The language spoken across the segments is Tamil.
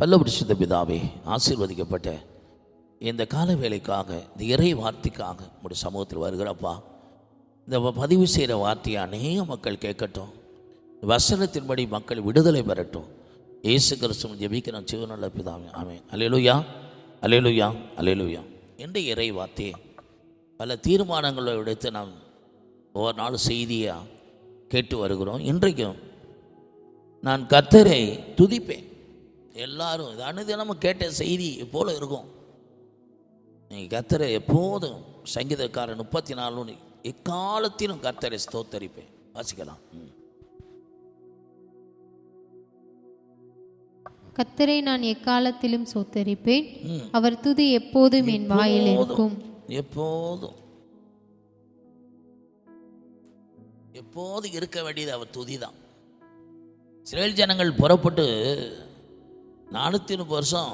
பல்ல பரிசுத்த பிதாவே ஆசீர்வதிக்கப்பட்ட இந்த கால வேலைக்காக இந்த இறை வார்த்தைக்காக நம்முடைய சமூகத்தில் வருகிறப்பா. இந்த பதிவு செய்கிற வார்த்தையை அநேக மக்கள் கேட்கட்டும். வசனத்தின்படி மக்கள் விடுதலை பெறட்டும். இயேசு கிறிஸ்துவ ஜெபிக்கிறோம். சிவநல்ல பிதாவே ஆமே அலையலுயா அலையலுயா அலையலுயா என்ற இறை வார்த்தையை பல தீர்மானங்களை எடுத்து நாம் ஒவ்வொரு நாள் செய்தியாக கேட்டு வருகிறோம். இன்றைக்கும் நான் கத்தரை துதிப்பேன். எல்லாரும் இது அனுதினமும் கேட்ட செய்தி போல இருக்கும். நீங்கள் கர்த்தரை எப்போதும் சங்கீதக்காரன் முப்பத்தி நாலு எக்காலத்திலும் கர்த்தரை ஸ்தோத்தரிப்பேன். வாசிக்கலாம். கத்தரை நான் எக்காலத்திலும் சோத்தரிப்பேன். அவர் துதி எப்போதும் என் வாயில் இருக்கும். எப்போதும். எப்போதும் இருக்க வேண்டியது அவர் துதிதான். இஸ்ரேல் ஜனங்கள் புறப்பட்டு நானூற்றி முப்பது வருஷம்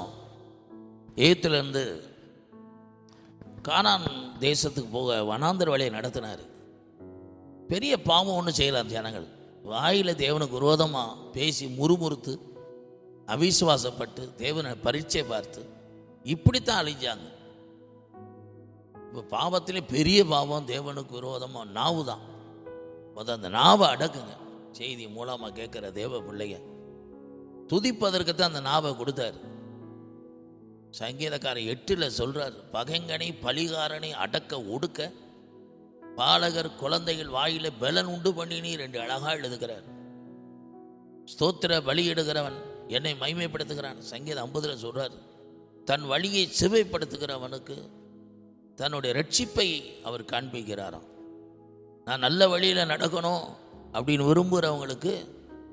ஏத்துலேருந்து கானான் தேசத்துக்கு போக வனாந்தர வழியை நடத்தினார். பெரிய பாவம் ஒன்றும் செய்யலாம் ஜனங்கள். வாயில் தேவனுக்கு விரோதமாக பேசி முறுமுறுத்து அவிசுவாசப்பட்டு தேவனை பரீட்சை பார்த்து இப்படித்தான் அழிஞ்சாங்க. இப்போ பாவத்திலே பெரிய பாவம் தேவனுக்கு விரோதமாக நாவு தான் முத அந்த நாவை அடக்குங்க. செய்தி மூலமாக கேட்குற தேவ பிள்ளைங்க. துதிப்பதற்கு தான் அந்த நாவை கொடுத்தாரு. சங்கீதக்காரன் எட்டில் சொல்கிறார் பகைங்கனை பலிகாரனை அடக்க ஒடுக்க பாலகர் குழந்தைகள் வாயில பலன் உண்டு பண்ணினீர் ரெண்டு அழகா எழுதுகிறார். ஸ்தோத்திர பலியிடுகிறவன் என்னை மைமைப்படுத்துகிறான் சங்கீதம் ஐம்பதுல சொல்கிறார் தன் வழியை சிவைப்படுத்துகிறவனுக்கு தன்னுடைய ரட்சிப்பை அவர் காண்பிக்கிறாராம். நான் நல்ல வழியில் நடக்கணும் அப்படின்னு விரும்புகிறவங்களுக்கு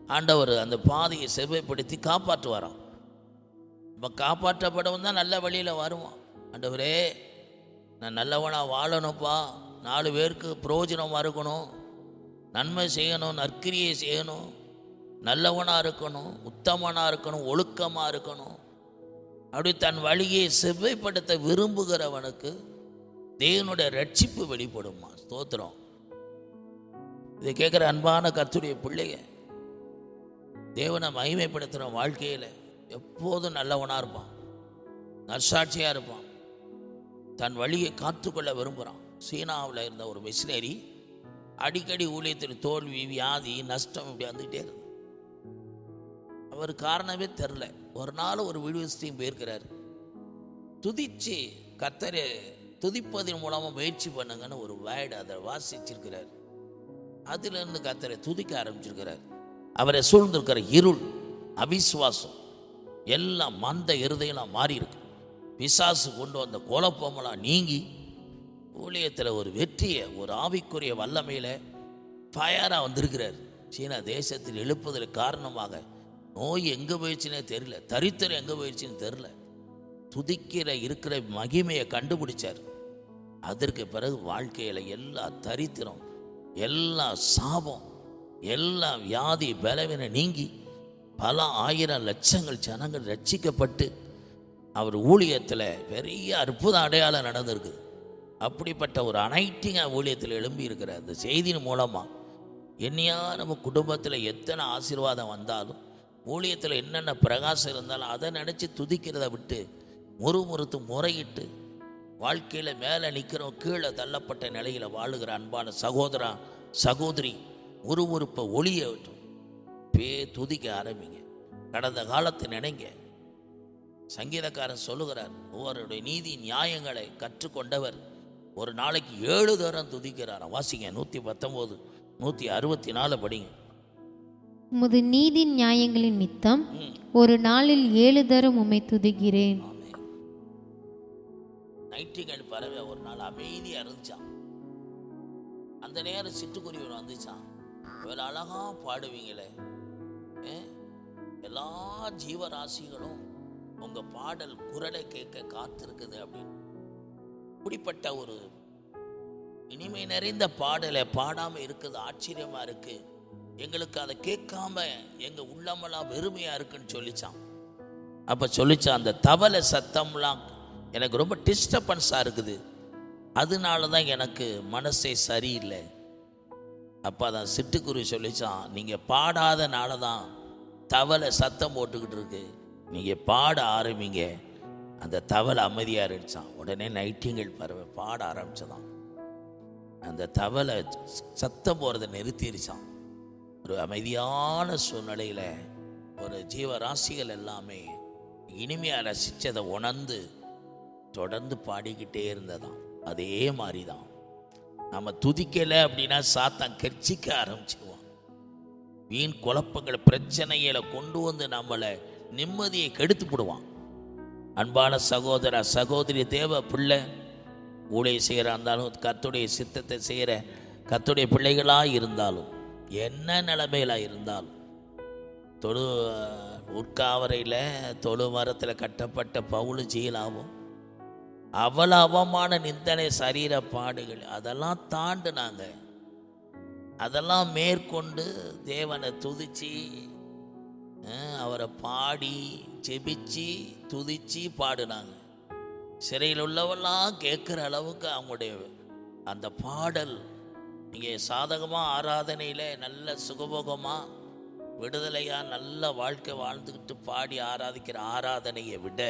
ஆண்டவர் அந்த பாதையை செவ்வாய்ப்படுத்தி காப்பாற்றுவாராம். இப்போ காப்பாற்றப்படவும் தான் நல்ல வழியில் வருவான். ஆண்டவரே நான் நல்லவனாக வாழணும்ப்பா. நாலு பேருக்கு பிரயோஜனமாக இருக்கணும் நன்மை செய்யணும் நற்கிரியை செய்யணும். நல்லவனாக இருக்கணும் உத்தமனாக இருக்கணும் ஒழுக்கமாக இருக்கணும். அப்படி தன் வழியை செவ்வைப்படுத்த விரும்புகிறவனுக்கு தேவனுடைய ரட்சிப்பு வெளிப்படுமா ஸ்தோத்திரம். இதை கேட்குற அன்பான கத்துடைய பிள்ளைங்க தேவனை மகிமைப்படுத்துகிற வாழ்க்கையில் எப்போதும் நல்லவனாக இருப்பான். நற்சாட்சியாக இருப்பான். தன் வழியை காத்துக்கொள்ள விரும்புகிறான் சீனாவில் இருந்த ஒரு மிஷினரி அடிக்கடி ஊழியத்தில் தோல்வி வியாதி நஷ்டம் இப்படி வந்துக்கிட்டே இருக்கு. அவர் காரணமே தெரில ஒரு நாள் ஒரு விடுவிஸ்டையும் போயிருக்கிறார். துதிச்சு கத்தரை துதிப்பதன் மூலமாக முயற்சி பண்ணுங்கன்னு ஒரு வேர்டு அதை வாசிச்சிருக்கிறார். அதிலிருந்து கத்தரை துதிக்க ஆரம்பிச்சிருக்கிறார். அவரை சூழ்ந்திருக்கிற இருள் அவிசுவாசம் எல்லாம் மந்த இருதையெல்லாம் மாறி இருக்கு பிசாசு கொண்டு வந்த குழப்பமெல்லாம் நீங்கி ஊழியத்தில் ஒரு வெற்றியை ஒரு ஆவிக்குரிய வல்லமையில் ஃபயராக வந்திருக்கிறார். சீனா தேசத்தில் எழுப்புதல் காரணமாக நோய் எங்கே போயிடுச்சுன்னே தெரியல தரித்திரம் எங்கே போயிடுச்சுன்னு தெரில துதிக்கிற இருக்கிற மகிமையை கண்டுபிடிச்சார். அதற்கு பிறகு வாழ்க்கையில் எல்லா தரித்திரம் எல்லா சாபம் எல்லா வியாதி பலவீன நீங்கி பல ஆயிரம் லட்சங்கள் ஜனங்கள் ரட்சிக்கப்பட்டு அவர் ஊழியத்தில் பெரிய அற்புத அடையாளம் நடந்திருக்கு. அப்படிப்பட்ட ஒரு அனைட்டிங்க ஊழியத்தில் எழும்பி இருக்கிற அந்த செய்தியின் மூலமாக என்னையா நம்ம குடும்பத்தில் எத்தனை ஆசீர்வாதம் வந்தாலும் ஊழியத்தில் என்னென்ன பிரகாசம் இருந்தாலும் அதை நினச்சி துதிக்கிறத விட்டு முறுமுறுத்து முறையிட்டு வாழ்க்கையில் மேலே நிற்கிறோம் கீழே தள்ளப்பட்ட நிலையில் வாழுகிற அன்பான சகோதரா சகோதரி உருவுறுப்பை ஒளிய பே துதிக்க ஆரம்பிங்க. கடந்த காலத்தை நினைங்க. சங்கீதக்காரன் சொல்லுகிறார் ஒவ்வொருடைய நீதி நியாயங்களை கற்றுக்கொண்டவர் ஒரு நாளைக்கு ஏழு தரம் துதிக்கிறார். வாசிங்க நூற்றி பத்தொம்போது நூற்றி அறுபத்தி நாலு படிங்க. உமது நீதி நியாயங்களின் நித்தம் ஒரு நாளில் ஏழு தரம் உம்மை துதிக்கிறேன். நைட்டிங்கல் பறவை ஒரு நாள் அமைதியாக இருந்துச்சான் அந்த நேரம் சிட்டுக்குருவி வந்துச்சான் இவ்வளோ அழகா பாடுவீங்களே. எல்லா ஜீவராசிகளும் உங்க பாடல் குரலை கேட்க காத்திருக்குது அப்படின்னு. இப்படிப்பட்ட ஒரு இனிமை நிறைந்த பாடலை பாடாம இருக்குது ஆச்சரியமா இருக்கு. எங்களுக்கு அதை கேட்காம எங்க உள்ளமெல்லாம் வெறுமையா இருக்குன்னு சொல்லிச்சான். அப்போ சொல்லிச்சான் அந்த தவளை சத்தம்லாம் எனக்கு ரொம்ப டிஸ்டர்பன்ஸாக இருக்குது. அதனால தான் எனக்கு மனசே சரியில்லை. அப்போ அதான் சிட்டுக்குருவி சொல்லிச்சான் நீங்கள் பாடாதனால தான் தவளை சத்தம் போட்டுக்கிட்டு இருக்கு. நீங்கள் பாட ஆரம்பிங்க. அந்த தவளை அமைதியாக இருந்துச்சான் உடனே நைட்டிங்கள் பறவை பாட ஆரம்பிச்சதான் அந்த தவளை சத்தம் போகிறத நிறுத்திருச்சான் ஒரு அமைதியான சூழ்நிலையில் ஒரு ஜீவராசிகள் எல்லாமே இனிமையாக ரசித்ததை உணர்ந்து தொடர்ந்து பாடிக்கிட்டே இருந்ததான் அதே மாதிரி தான் நம்ம துதிக்கலை அப்படின்னா சாத்தான் கர்ச்சிக்க ஆரம்பிச்சிடுவான் வீண் குழப்பங்கள் பிரச்சனைகளை கொண்டு வந்து நம்மளை நிம்மதியை கெடுத்து விடுவான் அன்பான சகோதர சகோதரி தேவ பிள்ளை ஊழிய செய்கிற இருந்தாலும் கத்துடைய சித்தத்தை செய்கிற கத்துடைய பிள்ளைகளாக இருந்தாலும் என்ன நிலைமையில இருந்தாலும் தொழு உட்காவரையில் தொழு மரத்தில் கட்டப்பட்ட பவுளு ஜீலாவும் அவள அவமான நிந்தனை சரீர பாடுகள் அதெல்லாம் தாண்டினாங்க. அதெல்லாம் மேற்கொண்டு தேவனை துதிச்சு அவரை பாடி ஜெபிச்சு துதிச்சு பாடினாங்க. சிறையில் உள்ளவெல்லாம் கேட்குற அளவுக்கு அவங்களுடைய அந்த பாடல் இங்கே சாதகமாக ஆராதனையில் நல்ல சுகபோகமாக விடுதலையாக நல்ல வாழ்க்கை வாழ்ந்துக்கிட்டு பாடி ஆராதிக்கிற ஆராதனையை விட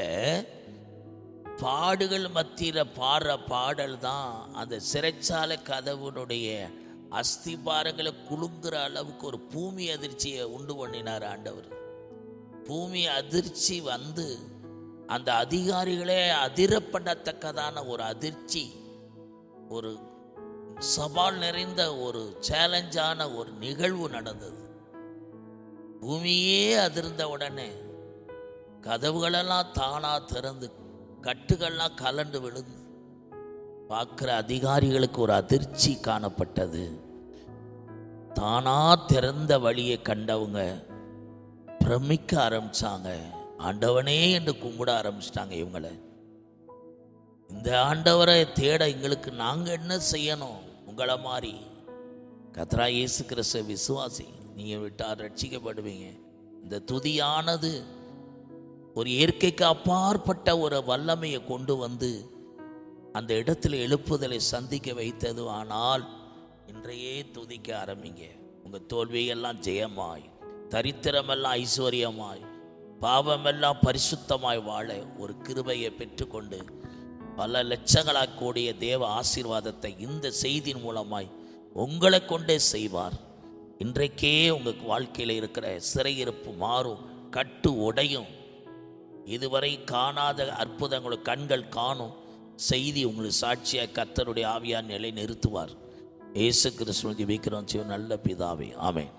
பாடுகள் மத்தியில் பாடுற பாடல் தான் அந்த சிறைச்சாலை கதவுனுடைய அஸ்திபாரங்களை குலுங்குற அளவுக்கு ஒரு பூமி அதிர்ச்சியை உண்டு பண்ணினார் ஆண்டவர். பூமி அதிர்ச்சி வந்து அந்த அதிகாரிகளே அதிர பண்ணத்தக்கதான ஒரு அதிர்ச்சி ஒரு சவால் நிறைந்த ஒரு சேலஞ்சான ஒரு நிகழ்வு நடந்தது. பூமியே அதிர்ந்த உடனே கதவுகளெல்லாம் தானா திறந்து கட்டுகள்லாம் கலண்டு விழுந்து பார்க்குற அதிகாரிகளுக்கு ஒரு அதிர்ச்சி காணப்பட்டது. தானா திறந்த வழியை கண்டவங்க பிரமிக்க ஆரம்பிச்சாங்க. ஆண்டவனே என்று கும்பிட ஆரம்பிச்சிட்டாங்க இவங்களை. இந்த ஆண்டவரை தேட எங்களுக்கு நாங்கள் என்ன செய்யணும்? உங்களை மாதிரி. கத்ரா இயேசு கிறிஸ்து விசுவாசி நீங்கள் விட்டால் ரட்சிக்கப்படுவீங்க. இந்த துதியானது ஒரு இயற்கைக்கு அப்பாற்பட்ட ஒரு வல்லமையை கொண்டு வந்து அந்த இடத்துல எழுப்புதலை சந்திக்க வைத்தது. ஆனால் இன்றையே துதிக்க ஆரம்பிங்க. உங்கள் தோல்வியெல்லாம் ஜெயமாய் தரித்திரமெல்லாம் ஐஸ்வர்யமாய் பாவமெல்லாம் பரிசுத்தமாய் வாழ ஒரு கிருபையை பெற்றுக்கொண்டு பல லட்சங்களாக கூடிய தேவ ஆசீர்வாதத்தை இந்த செய்தியின் மூலமாய் உங்களை கொண்டே செய்வார். இன்றைக்கே உங்கள் வாழ்க்கையில் இருக்கிற சிறையிருப்பு மாறும் கட்டு உடையும் இதுவரை காணாத அற்புதங்களை கண்கள் காணும் செய்தி உங்களுக்கு சாட்சியாக கத்தருடைய ஆவியார் நிலை நிறுத்துவார் இயேசு கிறிஸ்துவ ஜெபிக்கிறோம் நல்ல பிதாவே. ஆமேன்.